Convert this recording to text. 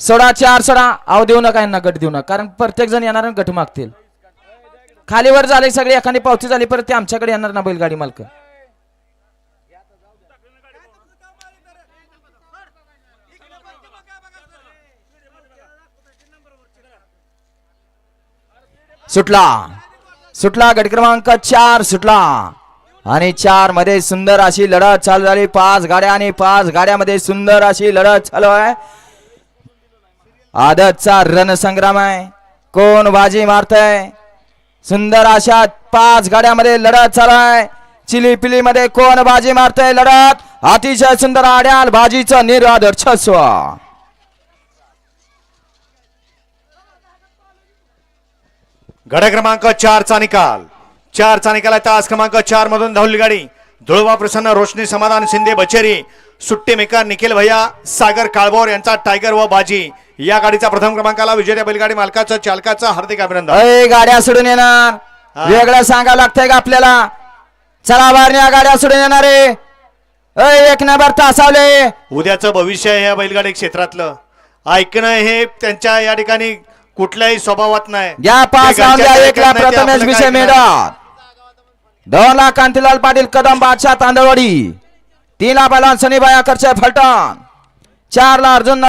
सोडा चार सोडा. अहो देऊ नका यांना गट देऊ नका. कारण प्रत्येक जण येणार गट मागतील. खालीवर झाले सगळे एखादी पावती झाली परत ते आमच्याकडे येणार ना बैलगाडी मालक. सुटला. सुटला गट क्रमांक चार सुटला. आणि चारमध्ये सुंदर अशी लढत चालू झाली. पाच गाड्या आणि पाच गाड्यामध्ये सुंदर अशी लढत चालू आहे. आदतचा रणसंग्राम आहे. कोण बाजी मारतय? सुंदर अशा पाच गाड्यामध्ये लढत चालू आहे चिली पिली मध्ये कोण बाजी मारतय लढत? अतिशय सुंदर आड्याल बाजीचं निर्वादर्शस्व गड क्रमांक चारचा निकाल. चारचा निकाल आहे तास क्रमांक चार मधून धावली गाडी. धुळवा प्रसन्न रोशनी समाधान शिंदे बचेरी सुट्टी मेकर निखिल भैया सागर काळभोर यांचा टायगर व बाजी. या गाडीचा प्रथम क्रमांकाला विजेत्या बैलगाडी मालकाचं चालकाचं हार्दिक अभिनंदन. अय गाड्या सोडून येणार. वेगळं सांगावं लागतंय का आपल्याला? चला बाहेर गाड्या सोडून येणार आहे. अय एक नंबर तासावले. उद्याचं भविष्य आहे या बैलगाडी क्षेत्रातलं. ऐकणं हे त्यांच्या या ठिकाणी कुठल्याही स्वभावात नाही. या पाच प्रथमेश विषय करणार. कांतीलाल पाटील कदम बादशाह तांदळवाडी तीन ला पहिला सनीबाई आकरचे फलटण चार ला अर्जुन